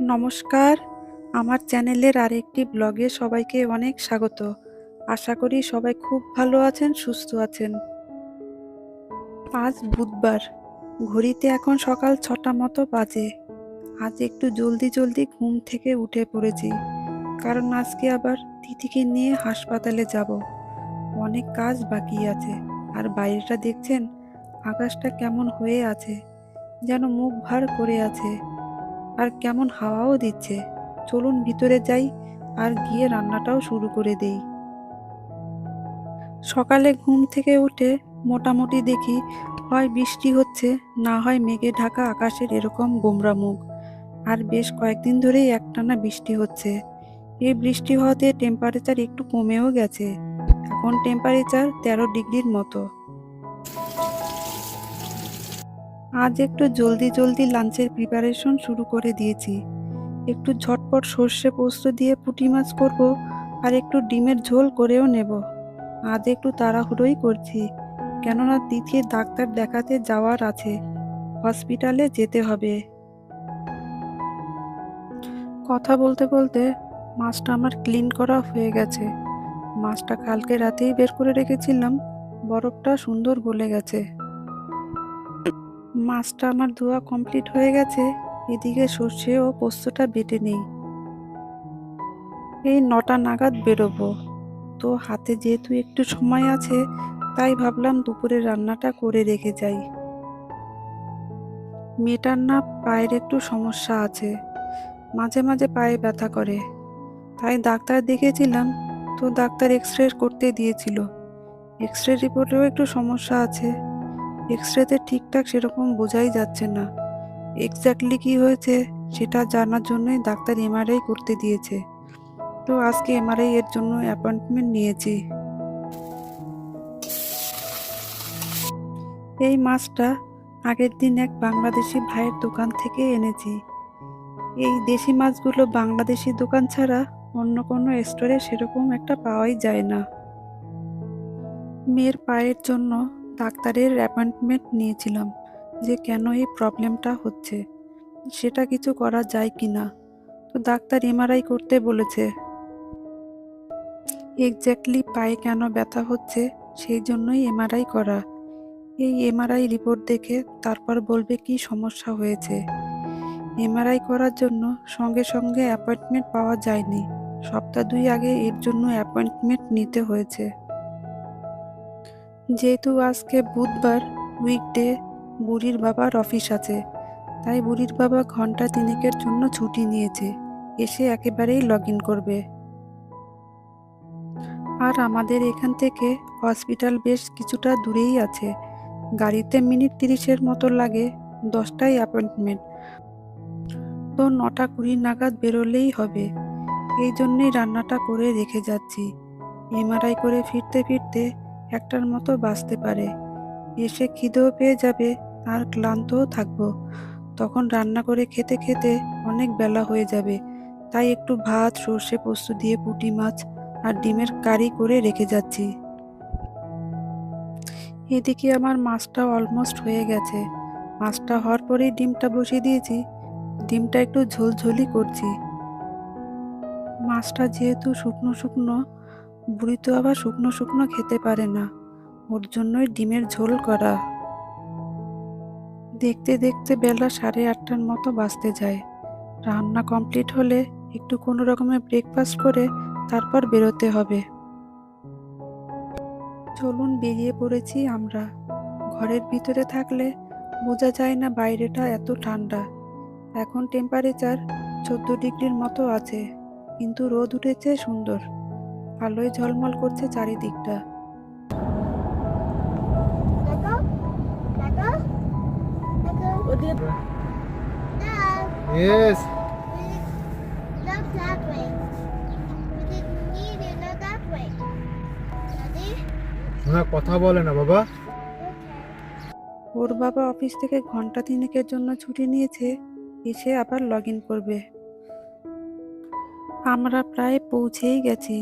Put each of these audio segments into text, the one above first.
নমস্কার। আমার চ্যানেলের আরেকটি ব্লগে সবাইকে অনেক স্বাগত। আশা করি সবাই খুব ভালো আছেন, সুস্থ আছেন। আজ বুধবার, ঘড়িতে এখন সকাল ছটা মতো বাজে। আজ একটু জলদি জলদি ঘুম থেকে উঠে পড়েছি, কারণ আজকে আবার তিথিকে নিয়ে হাসপাতালে যাব। অনেক কাজ বাকি আছে, আর বাইরেটা দেখছেন, আকাশটা কেমন হয়ে আছে, যেন মুখ ভার করে আছে। আর কেমন হাওয়াও দিচ্ছে। চলুন ভিতরে যাই আর গিয়ে রান্নাটাও শুরু করে দেই। সকালে ঘুম থেকে উঠে মোটামুটি দেখি, হয় বৃষ্টি হচ্ছে, না হয় মেঘে ঢাকা আকাশের এরকম গোমরা মুখ। আর বেশ কয়েকদিন ধরেই একটানা বৃষ্টি হচ্ছে। এই বৃষ্টি হওয়াতে টেম্পারেচার একটু কমেও গেছে। এখন টেম্পারেচার তেরো ডিগ্রির মতো। আজ একটু জলদি জলদি লাঞ্চের প্রিপারেশন শুরু করে দিয়েছি। একটু ঝটপট সর্ষে পোস্ত দিয়ে পুঁটি মাছ করব আর একটু ডিমের ঝোল করেও নেব। আজ একটু তাড়াহুড়োই করছি, কেননা তিথির ডাক্তার দেখাতে যাওয়ার আছে। হসপিটালে যেতে হবে। কথা বলতে বলতে মাছটা আমার ক্লিন করা হয়ে গেছে। মাছটা কালকে রাতেই বের করে রেখেছিলাম, বরফটা সুন্দর গলে গেছে। মাছটা আমার ধোয়া কমপ্লিট হয়ে গেছে, এদিকে সর্ষে ও পোস্তটা বেটে নেই। এই নটা নাগাদ বেরোবো। তো হাতে যেহেতু একটু সময় আছে, তাই ভাবলাম দুপুরে রান্নাটা করে রেখে যাই। মেয়েটার না পায়ের একটু সমস্যা আছে, মাঝে মাঝে পায়ে ব্যথা করে। তাই ডাক্তার দেখেছিলাম তো ডাক্তার এক্স রে করতে দিয়েছিল। এক্স রে রিপোর্টেও একটু সমস্যা আছে। এক্স রেতে ঠিকঠাক সেরকম বোঝাই যাচ্ছে না। এক্স্যাক্টলি কি হয়েছে সেটা জানার জন্যই ডাক্তার এমআরআই করতে দিয়েছে। তো আজকে এমআরআই এর জন্য অ্যাপয়েন্টমেন্ট নিয়েছি। এই মাছটা আগের দিন এক বাংলাদেশি ভাইয়ের দোকান থেকে এনেছি। এই দেশি মাছগুলো বাংলাদেশি দোকান ছাড়া অন্য কোনো স্টোরে সেরকম একটা পাওয়াই যায় না। মেয়ের পায়ের জন্য ডাক্তারের অ্যাপয়েন্টমেন্ট নিয়েছিলাম যে কেন এই প্রবলেমটা হচ্ছে, সেটা কিছু করা যায় কি না। তো ডাক্তার এমআরআই করতে বলেছে। এক্স্যাক্টলি পায়ে কেন ব্যথা হচ্ছে, সেই জন্যই এমআরআই করা। এই এমআরআই রিপোর্ট দেখে তারপর বলবে কি সমস্যা হয়েছে। এমআরআই করার জন্য সঙ্গে সঙ্গে অ্যাপয়েন্টমেন্ট পাওয়া যায়নি। সপ্তাহ দুই আগে এর জন্য অ্যাপয়েন্টমেন্ট নিতে হয়েছে। যেহেতু আজকে বুধবার উইকডে বুড়ির বাবার অফিস আছে, তাই বুড়ির বাবা ঘণ্টা তিনেকের জন্য ছুটি নিয়েছে, এসে একেবারেই লগ ইন করবে। আর আমাদের এখান থেকে হসপিটাল বেশ কিছুটা দূরেই আছে, গাড়িতে মিনিট তিরিশের মতো লাগে দশটায় অ্যাপয়েন্টমেন্ট তো নটা কুড়ি নাগাদ বেরোলেই হবে, এই জন্যই রান্নাটা করে রেখে যাচ্ছি। এমআরআই করে ফিরতে ফিরতে একটার মতো বাঁচতে পারে। এসে খিদেও পেয়ে যাবে, আর ক্লান্তও থাকব। তখন রান্না করে খেতে খেতে অনেক বেলা হয়ে যাবে। তাই একটু ভাত, সর্ষে পোস্ত দিয়ে পুঁটি মাছ আর ডিমের কারি করে রেখে যাচ্ছি। এদিকে আমার মাছটা অলমোস্ট হয়ে গেছে। মাছটা হওয়ার পরেই ডিমটা বসিয়ে দিয়েছি। ডিমটা একটু ঝোলঝোলি করছি। মাছটা যেহেতু শুকনো শুকনো বুড়ি তো আবার শুকনো শুকনো খেতে পারে না। ওর জন্যই ডিমের ঝোল করা। দেখতে দেখতে বেলা সাড়ে আটটার মতো বাজতে যায়। রান্না কমপ্লিট হলে একটু কোনো রকমের ব্রেকফাস্ট করে তারপর বেরোতে হবে। চলুন বেরিয়ে পড়েছি আমরা। ঘরের ভিতরে থাকলে বোঝা যায় না বাইরেটা এত ঠান্ডা। এখন টেম্পারেচার চোদ্দ ডিগ্রির মতো আছে, কিন্তু রোদ উঠেছে সুন্দর। আলোয় ঝলমল করছে চারিদিকটা? Yes. শোনা কথা বলে না বাবা। ওর বাবা অফিস থেকে ঘণ্টা তিনেকের জন্য ছুটি নিয়েছে এসে আবার লগ ইন করবে। আমরা প্রায় পৌঁছেই গেছি।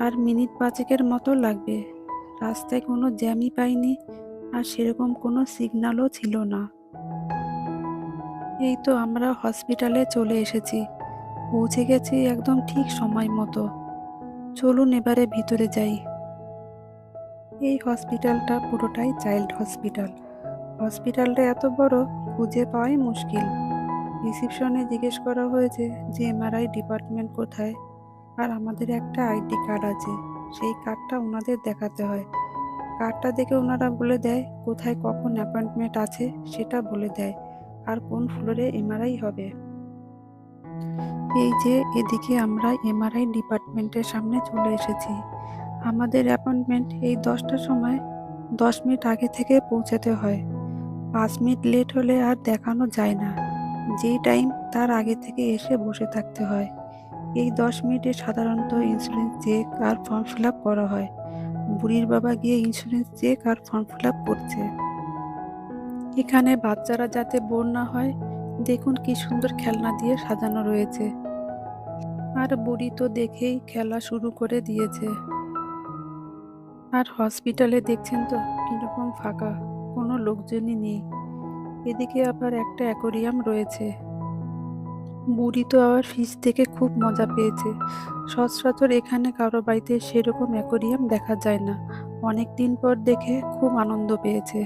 আর মিনিট পাঁচেকের মতো লাগবে। রাস্তায় কোনো জ্যামই পাইনি আর সেরকম কোনো সিগন্যালও ছিল না। এই তো আমরা হসপিটালে চলে এসেছি। পৌঁছে গেছি একদম ঠিক সময় মতো। চলুন এবারে ভিতরে যাই। এই হসপিটালটা পুরোটাই চাইল্ড হসপিটাল। হসপিটালটা এত বড়, খুঁজে পাওয়াই মুশকিল। রিসিপশনে জিজ্ঞেস করা হয়েছে যে এমআরআই ডিপার্টমেন্ট কোথায়? আর আমাদের একটা আইডি কার্ড আছে। সেই কার্ডটা ওনাদের দেখাতে হয়। কার্ডটা দেখে ওনারা বলে দেয়, কোথায় কখন অ্যাপয়েন্টমেন্ট আছে সেটা বলে দেয়, আর কোন ফ্লোরে এমআরআই হবে। এই যে এদিকে আমরা এমআরআই ডিপার্টমেন্টের সামনে চলে এসেছি। আমাদের অ্যাপয়েন্টমেন্ট এই দশটার সময় দশ মিনিট আগে থেকে পৌঁছাতে হয়। পাঁচ মিনিট লেট হলে আর দেখানো যায় না। যেই টাইম তার আগে থেকে এসে বসে থাকতে হয়। এই দশ মিনিটে সাধারণত ইন্স্যুরেন্স চেক আর ফর্ম ফিল করা হয়। বুড়ির বাবা গিয়ে ইন্স্যুরেন্স চেক আর ফর্ম ফিল করছে। এখানে বাচ্চারা যাতে বোর না হয়, দেখুন কি সুন্দর খেলনা দিয়ে সাজানো রয়েছে। আর বুড়ি তো দেখেই খেলা শুরু করে দিয়েছে। আর হসপিটালে দেখছেন তো, কীরকম ফাঁকা, কোনো লোকজনই নেই। এদিকে আবার একটা অ্যাকোরিয়াম রয়েছে। বুড়ি তো আবার ফিস থেকে খুব মজা পেয়েছে। সচরাচর এখানে কারও বাড়িতে সেরকম অ্যাকোরিয়াম দেখা যায় না। অনেক দিন পর দেখে খুব আনন্দ পেয়েছে।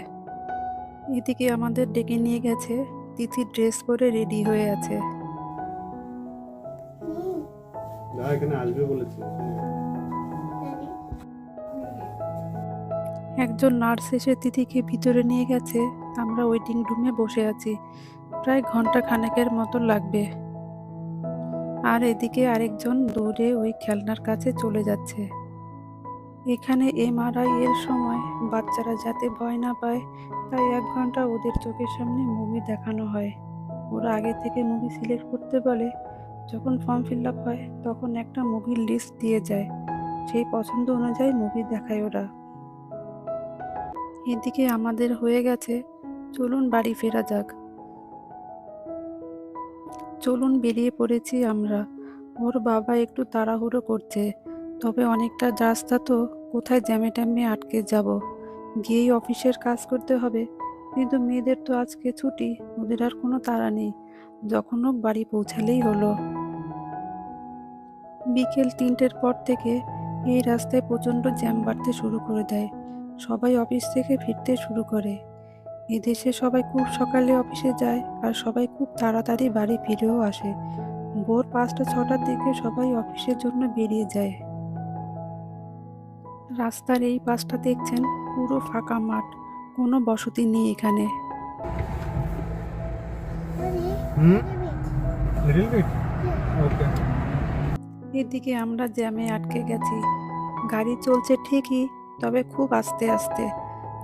এদিকে আমাদের ডেকে নিয়ে গেছে। তিথি ড্রেস পরে রেডি হয়ে আছে. একজন নার্স এসে তিথিকে ভিতরে নিয়ে গেছে। আমরা ওয়েটিং রুমে বসে আছি। প্রায় ঘণ্টা খানেকের মতো লাগবে। আর এদিকে আরেকজন দৌড়ে ওই খেলনার কাছে চলে যাচ্ছে। এখানে এমআরআই এর সময় বাচ্চারা যাতে ভয় না পায়, তাই এক ঘণ্টা ওদের চোখের সামনে মুভি দেখানো হয়। ওরা আগে থেকে মুভি সিলেক্ট করতে বলে, যখন ফর্ম ফিল আপ হয় তখন একটা মুভির লিস্ট দিয়ে যায়। সেই পছন্দ অনুযায়ী মুভি দেখায় ওরা। এদিকে আমাদের হয়ে গেছে, চলুন বাড়ি ফেরা যাক। চলুন বেরিয়ে পড়েছি আমরা। ওর বাবা একটু তাড়াহুড়ো করছে। তবে অনেকটা রাস্তা তো, কোথায় জ্যামে ট্যামে আটকে যাব? গিয়েই অফিসের কাজ করতে হবে। কিন্তু মেয়েদের তো আজকে ছুটি, ওদের আর কোনো তাড়া নেই। যখন হোক বাড়ি পৌঁছালেই হলো। বিকেল তিনটের পর থেকে এই রাস্তায় প্রচণ্ড জ্যাম বাড়তে শুরু করে দেয়। সবাই অফিস থেকে ফিরতে শুরু করে। এদেশে সবাই খুব সকালে অফিসে যায় আর সবাই খুব তাড়াতাড়ি বাড়ি ফিরেও আসে। ভোর পাঁচটা, ছটার দিকে সবাই অফিসের জন্য বেরিয়ে যায়। রাস্তার এই পাশটা দেখছেন পুরো ফাঁকা মাঠ, কোনো বসতি নেই এখানে। এদিকে আমরা জ্যামে আটকে গেছি। গাড়ি চলছে ঠিকই, তবে খুব আস্তে আস্তে।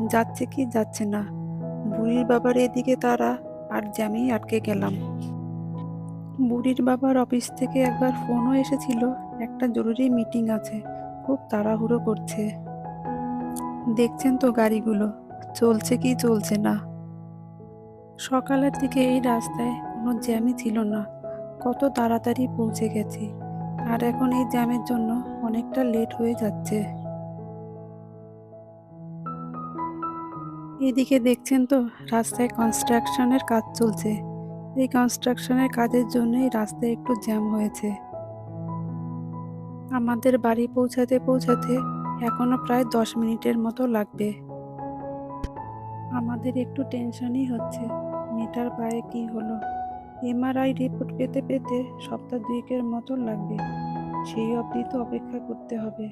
যাচ্ছে কি যাচ্ছে না। বুড়ির বাবার এদিকে তারা আর জ্যামেই আটকে গেলাম। বুড়ির বাবার অফিস থেকে একবার ফোনও এসেছিল, একটা জরুরি মিটিং আছে, খুব তাড়াহুড়ো করছে। দেখছেন তো গাড়িগুলো, চলছে কি চলছে না। সকালের দিকে এই রাস্তায় কোনো জ্যামই ছিল না, কত তাড়াতাড়ি পৌঁছে গেছি। আর এখন এই জ্যামের জন্য অনেকটা লেট হয়ে যাচ্ছে। এদিকে দেখছেন তো, রাস্তায় কনস্ট্রাকশনের কাজ চলছে। এই কনস্ট্রাকশনের কাজের জন্যই রাস্তায় একটু জ্যাম হয়েছে। আমাদের বাড়ি পৌঁছাতে পৌঁছাতে এখনও প্রায় দশ মিনিটের মতো লাগবে। আমাদের একটু টেনশনই হচ্ছে। মেয়েটার পায়ে কি হলো? এমআরআই রিপোর্ট পেতে পেতে সপ্তাহ দুয়েকের মতো লাগবে। সেই অবধি তো অপেক্ষা করতে হবে।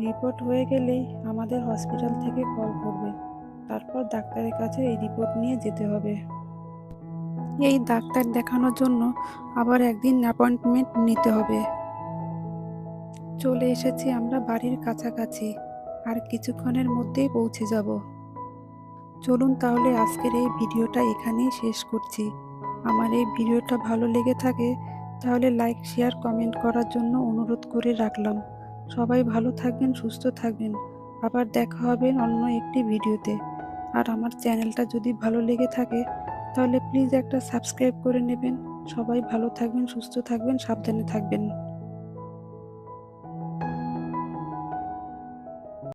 রিপোর্ট হয়ে গেলেই আমাদের হসপিটাল থেকে কল করবে। তারপর ডাক্তারের কাছে এই রিপোর্ট নিয়ে যেতে হবে। এই ডাক্তার দেখানোর জন্য আবার একদিন অ্যাপয়েন্টমেন্ট নিতে হবে। চলে এসেছি আমরা বাড়ির কাছাকাছি, আর কিছুক্ষণের মধ্যেই পৌঁছে যাব। চলুন তাহলে আজকের এই ভিডিওটা এখানেই শেষ করছি। আমার এই ভিডিওটা ভালো লেগে থাকে, তাহলে লাইক শেয়ার কমেন্ট করার জন্য অনুরোধ করে রাখলাম। সবাই ভালো থাকবেন, সুস্থ থাকবেন। আবার দেখা হবে অন্য একটি ভিডিওতে। আর আমার চ্যানেলটা যদি ভালো লেগে থাকে, তাহলে প্লিজ একটা সাবস্ক্রাইব করে নেবেন। সবাই ভালো থাকবেন, সুস্থ থাকবেন, সাবধানে থাকবেন।